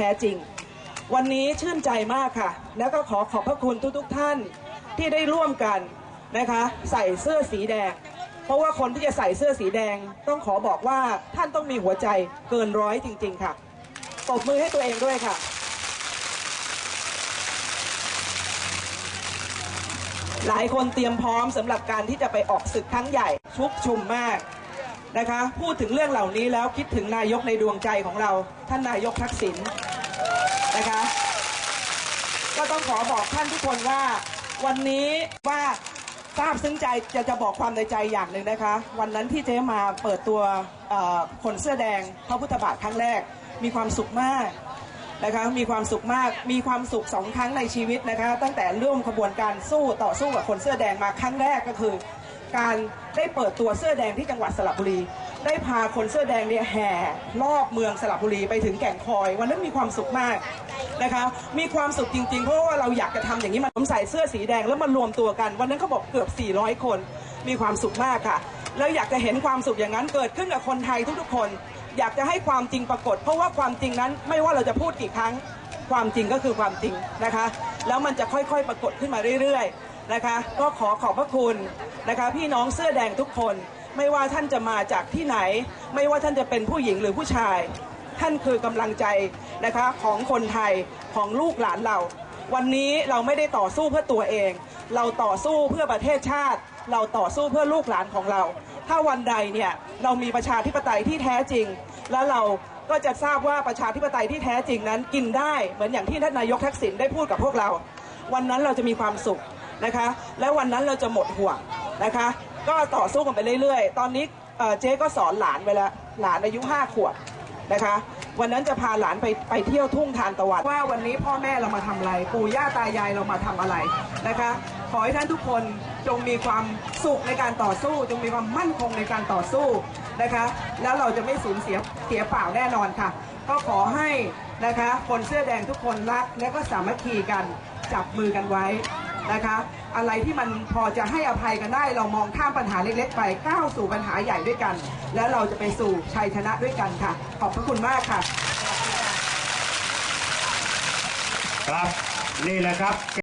ท้จริง วันนี้ชื่นใจมากค่ะ แล้วก็ขอขอบพระคุณทุกๆท่านที่ได้ร่วมกันนะคะ ใส่เสื้อสีแดง เพราะว่าคนที่จะใส่เสื้อสีแดง ต้องขอบอกว่าท่านต้องมีหัวใจเกินร้อยจริง ๆ ค่ะตบมือให้ตัวเองด้วยค่ะหลายคนเตรียมพร้อมสำหรับการที่จะไปออกศึกครั้งใหญ่ชุกชุมมากนะคะ พูดถึงเรื่องเหล่านี้แล้วคิดถึงนายกในดวงใจของเรา ท่านนายกทักษิณ นะคะ ก็ต้องขอบอกท่านทุกคนว่า วันนี้ว่าทราบซึ้งใจจะจะบอกความในใจอย่างหนึ่งนะคะ วันนั้นที่เจ๊มาเปิดตัวคนเสื้อแดงพระพุทธบาทครั้งแรก มีความสุขมากนะคะมีความสุขมาก มีความสุขสองครั้งในชีวิตนะคะ ตั้งแต่ร่วมขบวนการสู้ต่อสู้กับคนเสื้อแดงมาครั้งแรกก็คือ การได้เปิดตัวเสื้อแดงที่จังหวัดสระบุรี ได้พาคนเสื้อแดงเนี่ยแห่รอบเมืองสระบุรีไปถึงแก่งคอย วันนั้นมีความสุขมากนะคะ มีความสุขจริงๆ เพราะว่าเราอยากจะทำอย่างนี้มาผมใส่เสื้อสีแดงแล้วมารวมตัวกัน วันนั้นเขาบอกเกือบ 400 คน มีความสุขมากค่ะ แล้วอยากจะเห็นความสุขอย่างนั้นเกิดขึ้นกับคนไทยทุกๆคน อยากจะให้ความจริงปรากฏ เพราะว่าความจริงนั้นไม่ว่าเราจะพูดกี่ครั้ง ความจริงก็คือความจริงนะคะ แล้วมันจะค่อยๆปรากฏขึ้นมาเรื่อยๆนะคะ ก็ขอขอบพระคุณนะคะ พี่น้องเสื้อแดงทุกคน ไม่ว่าท่านจะมาจากที่ไหน ไม่ว่าท่านจะเป็นผู้หญิงหรือผู้ชาย ท่านคือกำลังใจนะคะของคนไทยของลูกหลานเรา วันนี้เราไม่ได้ต่อสู้เพื่อตัวเอง เราต่อสู้เพื่อประเทศชาติ เราต่อสู้เพื่อลูกหลานของเรา ถ้าวันใดเนี่ยเรามีประชาธิปไตยที่แท้จริง แล้วเราก็จะทราบว่าประชาธิปไตยที่แท้จริงนั้นกินได้เหมือนอย่างที่ท่านนายกทักษิณได้พูดกับพวกเรา วันนั้นเราจะมีความสุขนะคะ และวันนั้นเราจะหมดห่วงนะคะ ก็ต่อสู้กันไปเรื่อยๆ ตอนนี้เจ๊ก็สอนหลานไปแล้วหลานอายุห้าขวบนะคะ วันนั้นจะพาหลานไปไปเที่ยวทุ่งทานตะวันว่าวันนี้พ่อแม่เรามาทำอะไร ปู่ย่าตายายเรามาทำอะไรนะคะ ขอให้ท่านทุกคนจงมีความสุขในการต่อสู้ จงมีความมั่นคงในการต่อสู้นะคะ แล้วเราจะไม่สูญเสียเสียเปล่าแน่นอนค่ะ ก็ขอให้นะคะ คนเสื้อแดงทุกคนรักและก็สามัคคีกันจับมือกันไว้ นะคะ อะไรที่มันพอจะให้อภัยกันได้ เรามองข้ามปัญหาเล็ก ๆ ไปก้าวสู่ปัญหาใหญ่ด้วยกัน แล้วเราจะไปสู่ชัยชนะด้วยกันค่ะ ขอบพระคุณมากค่ะ ครับนี่แหละครับ